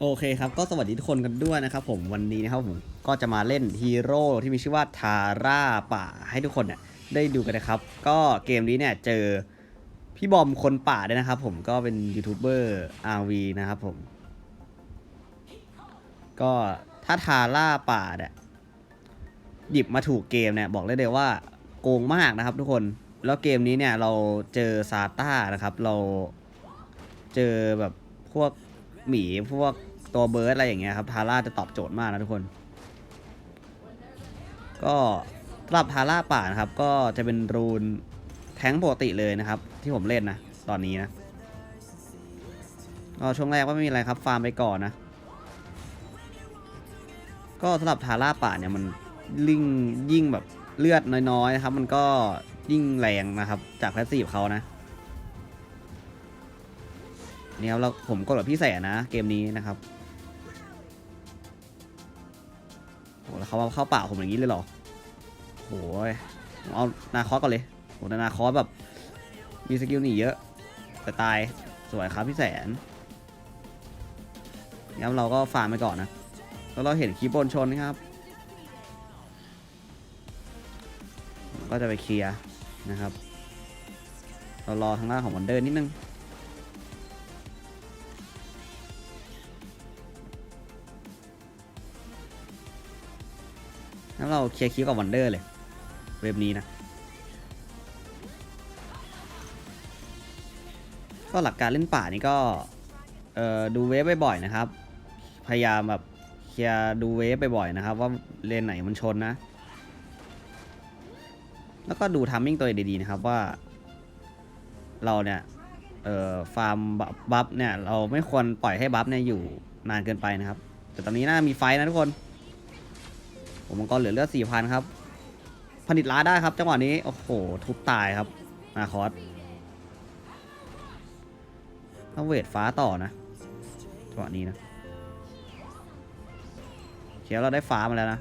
โอเคครับ ก็สวัสดีทุกคนกันด้วยนะครับผมวันนี้นะครับผมก็จะมาเล่นฮีโร่ที่มีชื่อว่าทาร่าป่าให้ทุกคนเนี่ยได้ดูกันนะครับ ก็เกมนี้เนี่ยเจอพี่บอมคนป่าด้วยนะครับผมก็เป็นยูทูบเบอร์ RV นะครับผม ก็ถ้าทาร่าป่าเนี่ยหยิบมาถูกเกมเนี่ยบอกได้เลยว่าโกงมากนะครับทุกคนแล้วเกมนี้เนี่ยเราเจอซาต้านะครับ เราเจอแบบพวก หมีพวกตัวเบิร์ดอะไรอย่างเงี้ยครับทาร่าจะตอบโจทย์มากนะทุกคน ก็สำหรับทาร่าป่านะครับ ก็จะเป็นรูนแท้งปกติเลยนะครับ ที่ผมเล่นนะ ตอนนี้นะก็ช่วงแรกก็ไม่มีอะไรครับฟาร์มไปก่อนนะ ก็สำหรับทาร่าป่าเนี่ยมันลิ่งยิ่งแบบเลือดน้อยๆนะครับ มันก็ยิ่งแรงนะครับ จากแพสซีฟเขานะ นี่ครับเราผมกดแบบพี่แสนนะ เกมนี้นะครับโหแล้วเขามาเข้าป่าผมอย่างนี้เลยเหรอโหยเอานาคอสก่อนเลยโหนาคอสแบบ มีสกิลหนีเยอะ แต่ตายสวยครับพี่แสนงั้นเราก็ฟาร์มไปก่อนนะ แล้วเราเห็นคีย์บนชนนะครับ ก็จะไปเคลียร์นะครับ เรารอทางล่างของวันเดอร์นิดนึง งั้นเราเคลียร์คิวกับวันเดอร์เลย เว็บนี้นะ ก็หลักการเล่นป่านี่ก็ เอ่อ ดูเวฟบ่อยๆนะครับ พยายามแบบเคลียร์ดูเวฟบ่อยๆนะครับ ว่าเลนไหนมันชนนะ แล้วก็ดูทัมมิ่งตัวเองดีๆนะครับว่า เราเนี่ย เอ่อ ฟาร์มบัฟเนี่ย เราไม่ควรปล่อยให้บัฟเนี่ยอยู่นานเกินไปนะครับ แต่ตอนนี้น่ามีไฟนะทุกคน ผมมังกรเหลือเลือดสี่พันครับ ผลิตล้าได้ครับจังหวะนี้ โอ้โห ทุบตายครับนาคอสต้องเวทฟ้าต่อนะจังหวะนี้นะเขียวเราได้ฟ้ามาแล้วนะ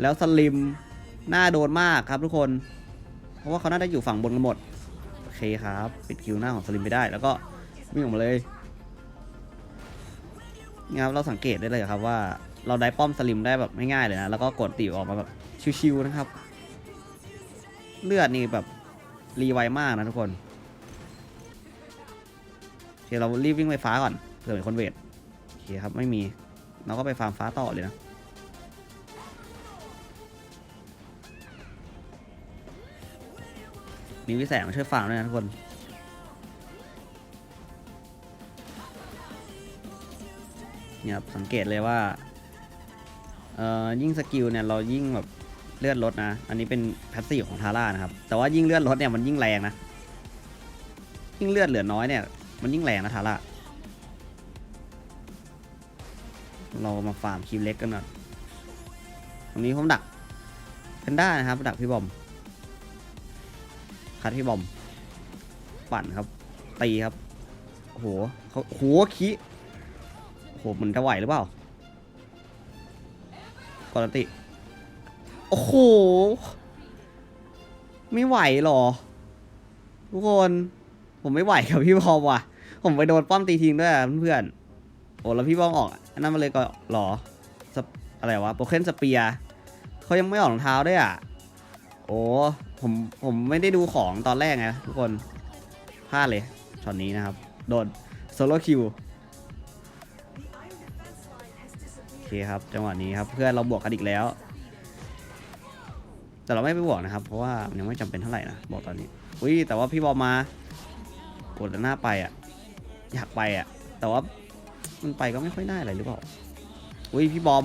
แล้วสลิมหน้าโดนมากครับทุกคน เพราะว่าเขาน่าจะอยู่ฝั่งบนกันหมด โอเคครับ ปิดคิวหน้าของสลิมไปได้ แล้วก็วิ่งออกมาเลยนี่ครับเราสังเกตได้เลยครับว่า เราได้ป้อมสลิมได้แบบไม่ง่ายเลยนะ แล้วก็กดติวออกมาแบบชิวๆนะครับ เลือดนี่แบบรีไวมากนะทุกคนโอเคเรารีบวิ่งไปฟ้าก่อนเผื่อมีคนเวทโอเคครับไม่มีเราก็ไปฟาร์มฟ้าต่อเลยนะมีวิแสงมาช่วยฟาร์มด้วยนะทุกคนเนี่ยครับสังเกตเลยว่า เอ่อยิ่งสกิลเนี่ยเรายิ่งแบบเลือดลดนะ อันนี้เป็นแพสซีฟของทาร่านะครับ แต่ว่ายิ่งเลือดลดเนี่ยมันยิ่งแรงนะ ยิ่งเลือดเหลือน้อยเนี่ย มันยิ่งแรงนะทาร่า เรามาฟาร์มคิวเล็กกันหน่อยตรงนี้ผมดักเพนด้านะครับ ดักพี่บอม คัดพี่บอม ปั่นครับ ตีครับโอ้โหเขาโหคีโอ้โหมันจะไหวหรือเปล่า กอนติ โอ้โห ไม่ไหวหรอ ทุกคน ผมไม่ไหวกับพี่บอมว่ะ ผมไปโดนป้อมตีทิ้งด้วยเพื่อนโอ้แล้วพี่บอมออกอันนั้นมาเลยก็หรอ อะไรวะโปรเคนสเปียเขายังไม่ออกรองเท้าด้วยอะ โอ้ผมผมไม่ได้ดูของตอนแรกไงทุกคนพลาดเลยช็อตนี้นะครับ โดนโซโลคิว เคครับจังหวะนี้ครับเพื่อนเราบวกกันอีกแล้ว แต่เราไม่ไปบวกนะครับ เพราะว่ามันยังไม่จำเป็นเท่าไหร่นะบอกตอนนี้อุ้ยแต่ว่าพี่บอลมากดหน้าไปอะอยากไปอะ แต่ว่ามันไปก็ไม่ค่อยได้อะไรหรือเปล่าอุ้ยพี่บอม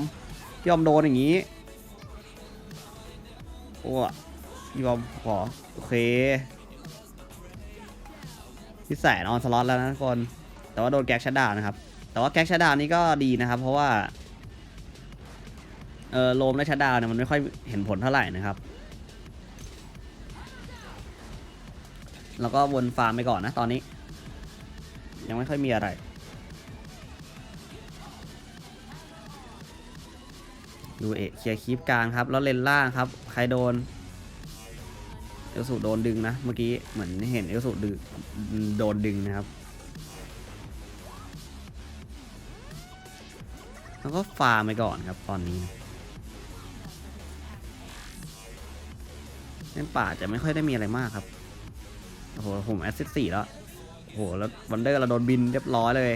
พี่บอมโดนอย่างนี้โอ้พี่บอมขอโอเคพี่แสนออนสล็อตแล้วนะทุกคนแต่ว่าโดนแก๊กชัดดาวนะครับแต่ว่าแก๊กชัดดาวน์นี่ก็ดีนะครับ เพราะว่า เออโลมและชัดดาวเนี่ยมันไม่ค่อยเห็นผลเท่าไหร่นะครับแล้วก็วนฟาร์มไปก่อนนะตอนนี้ ยังไม่ค่อยมีอะไร ดูเอะเคลียร์คลิปกลางครับ แล้วเลนล่างครับ ใครโดน เอลสูโดนดึงนะ เมื่อกี้เหมือนเห็นเอลสูดึงโดนดึงนะครับ แล้วก็ฟาร์มไปก่อนครับตอนนี้ เล่นป่าจะไม่ค่อยได้มีอะไรมากครับโอ้โหผมแอสซิสสี่แล้วโอ้โหแล้ววันเดอร์เราโดนบินเรียบร้อยเลย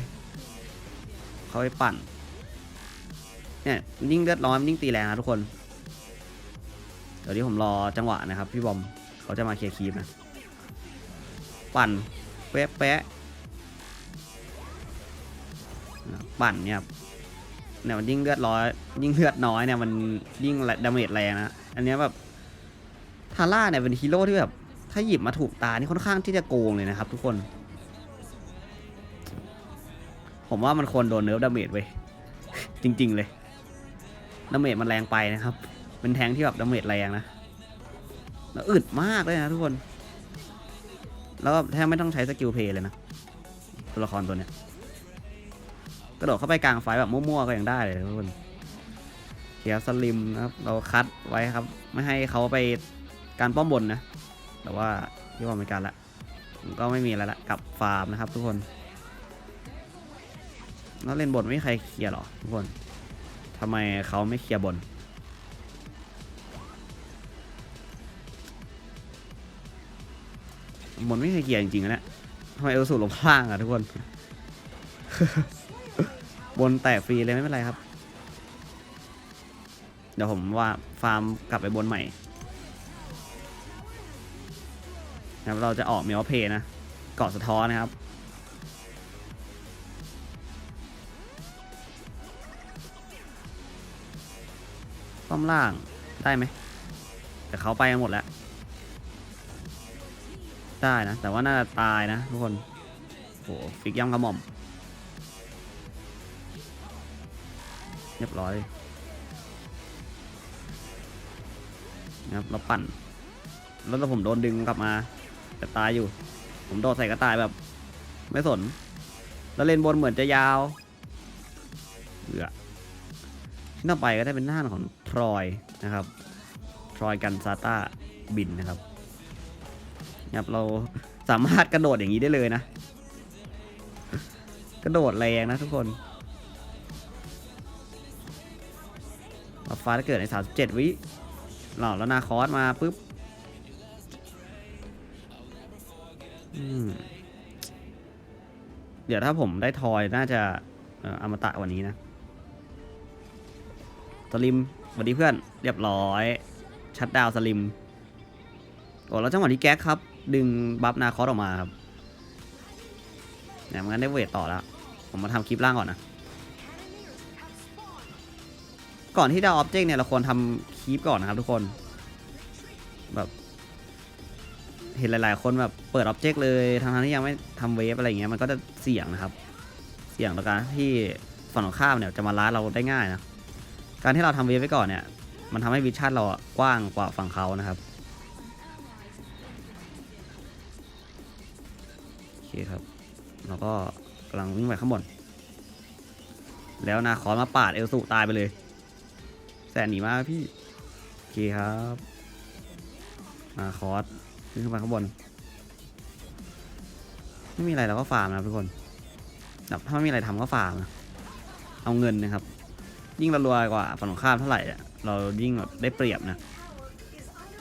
เขาไปปั่นเนี่ยยิ่งเลือดร้อนยิ่งตีแรงนะทุกคน เดี๋ยวนี้ผมรอจังหวะนะครับ พี่บอมเขาจะมาเคลียร์คีปนะ ปั่นแปะแปะนะปั่นเนี่ยเนี่ยมันยิ่งเลือดร้อย ยิ่งเลือดน้อยเนี่ยมันยิ่งดาเมจแรงนะ อันนี้แบบ ทาร่าเนี่ยเป็นฮีโร่ที่แบบ ถ้าหยิบมาถูกตานี่ค่อนข้างที่จะโกงเลยนะครับทุกคน ผมว่ามันควรโดนเนิร์ฟดาเมจเว้ยจริง ๆ เลยดาเมจมันแรงไปนะครับ เป็นแทงที่แบบดาเมจแรงนะแล้วอึดมากเลยนะทุกคน แล้วก็แทบไม่ต้องใช้สกิลเพลย์เลยนะตัวละครตัวเนี้ยกระโดดเข้าไปกลางไฟแบบมั่วๆก็ยังได้เลยทุกคนเคียร์สลิมนะครับ เราคัดไว้ครับ ไม่ให้เขาไป การป้อมบนนะ แต่ว่าพี่ว่าไม่การละผมก็ไม่มีอะไรละกลับฟาร์มนะครับ ทุกคนแล้วเล่นบนไม่มีใครเคลียร์หรอทุกคนทำไมเขาไม่เคลียร์บนบนไม่เคยเคลียร์จริงๆนะเนี่ยทำไมเอลสูลงล่างอะทุกคน บนแตกฟรีเลยไม่เป็นไรครับ เดี๋ยวผมว่าฟาร์มกลับไปบนใหม่ นะครับ เราจะออกเมลเพย์นะเกาะสะท้อนนะครับป้อมล่างได้ไหมแต่เขาไปกันหมดแล้ว ได้นะ แต่ว่าน่าจะตายนะทุกคนโหฟิกย่ำกระหม่อม เรียบร้อยนะครับเราปั่น แล้วถ้าผมโดนดึงกลับมา แต่ายอยู่ ผมโดดใส่กระต่ายแบบ ไม่สน แล้วเลนบนเหมือนจะยาวเบื่อที่ต่อไปก็ได้เป็นหน้าของทรอยนะครับทรอยกันซาต้าบินนะครับครับเราสามารถกระโดดอย่างนี้ได้เลยนะ กระโดดแรงนะทุกคนมาฟ้าจะเกิดใน 37 วิหล่อแล้วนาคอสมาปุ๊บ เดี๋ยวถ้าผมได้ทอยน่าจะเอ่ออมตะวันนี้นะสลิมสวัสดีเพื่อน เรียบร้อย ชัดดาวสลิมโอ้แล้วจังหวะที่แก๊กครับ ดึงบัฟนาคอสออกมาครับเนี่ยมันได้เวทต่อแล้ว ผมมาทำคลิปล่างก่อนนะ ก่อนที่จะออบเจกต์เนี่ยเราควรทำคลิปก่อนนะครับทุกคน แบบ เห็นหลาย ๆ คนแบบเปิดออบเจกต์เลยทั้งที่ยังไม่ทำเวฟอะไรอย่างเงี้ยมันก็จะเสี่ยงนะครับ เสี่ยงต่อการที่ฝั่งตรงข้ามเนี่ยจะมาล้าเราได้ง่ายนะ การที่เราทำเวฟไว้ก่อนเนี่ย มันทำให้วิชั่นเรากว้างกว่าฝั่งเขานะครับโอเคครับแล้วก็กำลังวิ่งไปข้างบน แล้วนาคอนมาปาดเอลสุตายไปเลย แสนหนีมากพี่ โอเคครับนาคอส ขึ้นขึ้นไปข้างบน ไม่มีอะไรเราก็ฟาร์มนะทุกคนแบบถ้าไม่มีอะไรทำก็ฟาร์มนะเอาเงินนะครับ ยิ่งเรารวยกว่าฝั่งตรงข้ามเท่าไหร่อะเรายิ่งแบบได้เปรียบนะ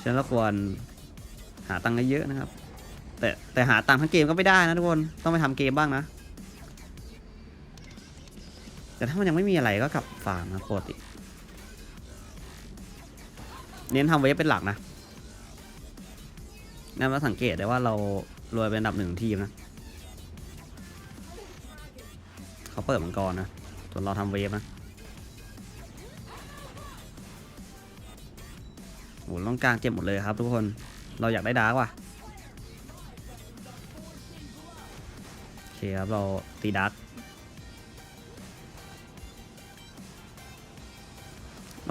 ฉะนั้นเราควรหาตังค์เยอะนะครับ แต่แต่หาตังค์ทั้งเกมก็ไม่ได้นะทุกคนต้องไปทำเกมบ้างนะ แต่ถ้ามันยังไม่มีอะไรก็กลับฟาร์มนะปกติเน้นทำเวฟเป็นหลักนะ นั่นมาสังเกตได้ว่าเรารวยเป็นอันดับหนึ่งของทีมนะ เขาเปิดมังกรนะส่วนเราทำเวฟนะโหต้องกลางเจ็บหมดเลยครับทุกคน เราอยากได้ดาร์กว่ะโอเคครับ เราตีดาร์ก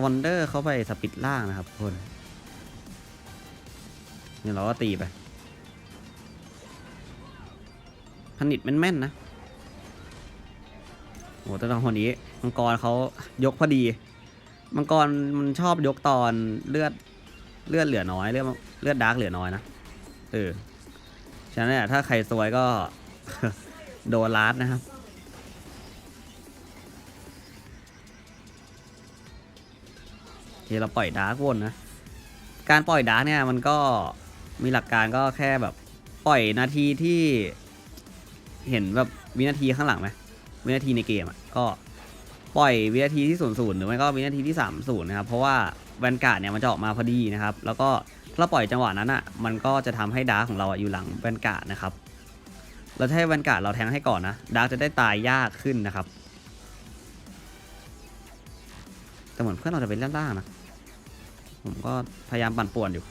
วันเดอร์เขาไปสปิดล่างนะครับทุกคน นี่เราก็ตีไปผนิตแม่นๆนะโอ้แต่ตอนคนนี้มังกรเขายกพอดี มังกรมันชอบยกตอนเลือดเลือดเหลือน้อยเลือดเลือดดาร์กเหลือน้อยนะเออฉะนั้นเนี่ยถ้าใครซวยก็โดนลาดนะครับทีเราปล่อยดาร์กวนนะ การปล่อยดาร์กเนี่ยมันก็ มีหลักการก็แค่แบบปล่อยนาทีที่เห็นแบบวินาทีข้างหลังไหมวินาทีในเกมอะก็ปล่อยวินาทีที่ศูนย์ศูนย์หรือไม่ก็วินาทีที่สามศูนย์นะครับเพราะว่าแวนการ์ดเนี่ยมันจะออกมาพอดีนะครับ แล้วก็ถ้าปล่อยจังหวะนั้นอะมันก็จะทำให้ดาร์ของเราอยู่หลังแวนการ์ดนะครับเราให้แวนการ์ดเราแทงให้ก่อนนะดาร์จะได้ตายยากขึ้นนะครับ แต่เหมือนเพื่อนเราจะเป็นล่างๆนะผมก็พยายามปั่นป่วนอยู่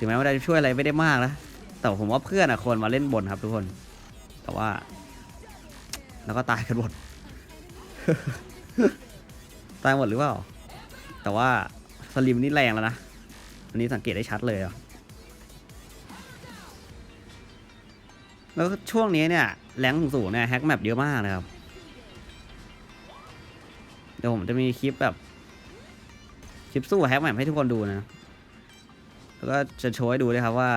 ถึงแม้ว่าจะช่วยอะไรไม่ได้มากนะแต่ผมว่าเพื่อนอะควรมาเล่นบนครับทุกคน แต่ว่า แล้วก็ตายกันหมด ตายหมดหรือเปล่า แต่ว่าสลิมนี่แรงแล้วนะ อันนี้สังเกตได้ชัดเลยอะแล้วช่วงนี้เนี่ยแรงสูงๆเนี่ยแฮกแมปเยอะมากนะครับ เดี๋ยวผมจะมีคลิปแบบ คลิปสู้แฮกแมปให้ทุกคนดูนะ แล้วก็จะโชว์ให้ดูด้วยครับว่า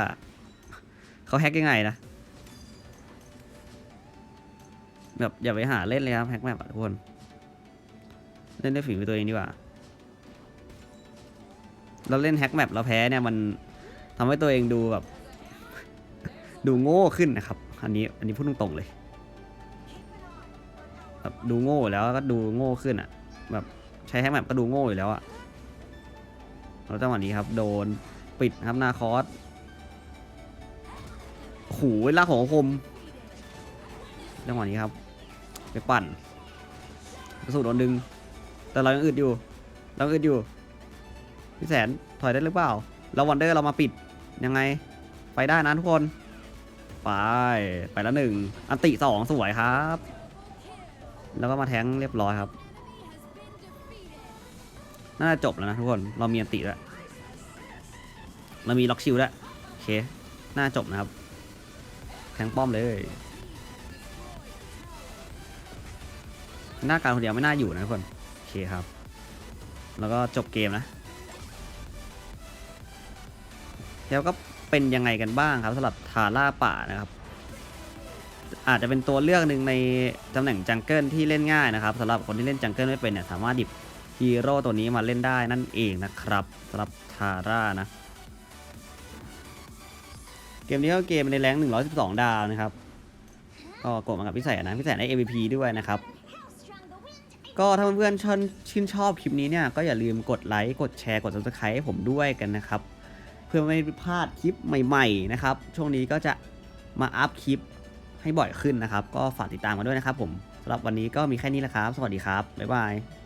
เขาแฮกยังไงนะ แบบอย่าไปหาเล่นเลยครับแฮกแมปทุกคน เล่นด้วยฝีมือตัวเองดีกว่า เราเล่นแฮกแมปเราแพ้เนี่ยมันทำให้ตัวเองดูแบบ ดูโง่ขึ้นนะครับ อันนี้อันนี้พูดตรงๆเลยแบบดูโง่แล้วก็ดูโง่ขึ้นอะ แบบใช้แฮกแมปก็ดูโง่อยู่แล้วอะแล้วจังหวะนี้ครับ โดน ปิดครับนาคอสโอ้โหลากของคมจังหวะนี้ครับ ไปปั่นกระสุนโดนดึง แต่เรายังอึดอยู่ เรายังอึดอยู่ พี่แสนถอยได้หรือเปล่า เราวันเดอร์เรามาปิดยังไง ไปได้นะทุกคน ไป ไปแล้วหนึ่ง อันติสองสวยครับ แล้วก็มาแทงเรียบร้อยครับ น่าจะจบแล้วนะทุกคน เรามีอันติแล้ว เรามีล็อกชิลแล้วโอเคหน่าจบนะครับแทงป้อมเลยหน้าการคนเดียวไม่น่าอยู่นะทุกคนโอเคครับ แล้วก็จบเกมนะ แล้วก็เป็นยังไงกันบ้างครับสำหรับทาร่าป่านะครับ อาจจะเป็นตัวเลือกหนึ่งในตำแหน่งจังเกิลที่เล่นง่ายนะครับสำหรับคนที่เล่นจังเกิลไม่เป็นเนี่ยสามารถหยิบฮีโร่ตัวนี้มาเล่นได้นั่นเองนะครับสำหรับทาร่านะ เกมนี้ก็เกมในแรง112 ดาวนะครับ ก็กดมากับพี่แสนนะพี่แสนได้ MVP ด้วยนะครับ ก็ถ้าเพื่อนๆชื่นชอบคลิปนี้เนี่ยก็อย่าลืมกดไลค์ กดแชร์ กด subscribe ให้ผมด้วยกันนะครับ เพื่อไม่พลาดคลิปใหม่ ๆ นะครับ ช่วงนี้ก็จะมาอัพคลิปให้บ่อยขึ้นนะครับ ก็ฝากติดตามกันด้วยนะครับผมสำหรับวันนี้ก็มีแค่นี้แหละครับ สวัสดีครับ บ๊ายบาย